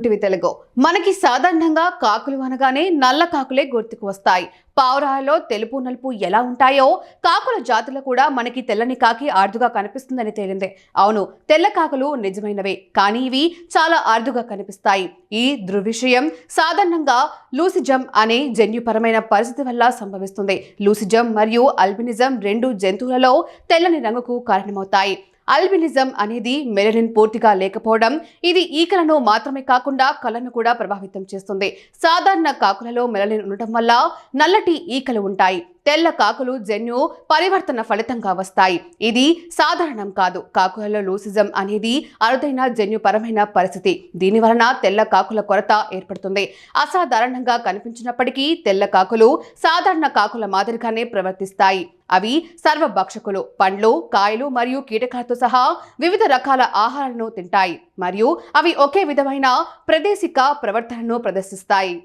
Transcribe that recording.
UTV Telugu. మనకి సాధారణంగా కాకులు అనగానే నల్ల కాకులే గుర్తుకు వస్తాయి. పావురాలలో తెలుపు నలుపు ఎలా ఉంటాయో కాకుల జాతులు కూడా మనకి తెల్లని కాకి అరుదుగా కనిపిస్తుందని తేలింది. అవును తెల్ల కాకులు నిజమైనవే కానీ ఇవి చాలా అరుదుగా కనిపిస్తాయి. ఈ దృవిషయం సాధారణంగా లూసిజం అనే జన్యుపరమైన పరిస్థితి వల్ల సంభవిస్తుంది. లూసిజం మరియు అల్బినిజం రెండు జంతువులలో తెల్లని రంగుకు కారణమవుతాయి. అల్బినిజం అనేది మెలనిన్ పూర్తిగా లేకపోవడం ఇది ఈకలను మాత్రమే కాకుండా కళ్ళను కూడా ప్రభావితం చేస్తుంది. సాధారణ కాకులలో మెలనిన్ ఉండటం వల్ల నల్లటి ఈకలు ఉంటాయి. తెల్ల కాకులు జన్యు పరివర్తన ఫలితంగా వస్తాయి. ఇది సాధారణం కాదు. కాకులలో లూసిజం అనేది అరుదైన జన్యుపరమైన పరిస్థితి. దీని వలన తెల్ల కాకుల కొరత ఏర్పడుతుంది. అసాధారణంగా కనిపించినప్పటికీ తెల్ల కాకులు సాధారణ కాకుల మాదిరిగానే ప్రవర్తిస్తాయి. అవి సర్వభక్షకులు పండ్లు కాయలు మరియు కీటకాలతో సహా వివిధ రకాల ఆహారాలను తింటాయి. మరియు అవి ఒకే విధమైన ప్రదేశిక ప్రవర్తనను ప్రదర్శిస్తాయి.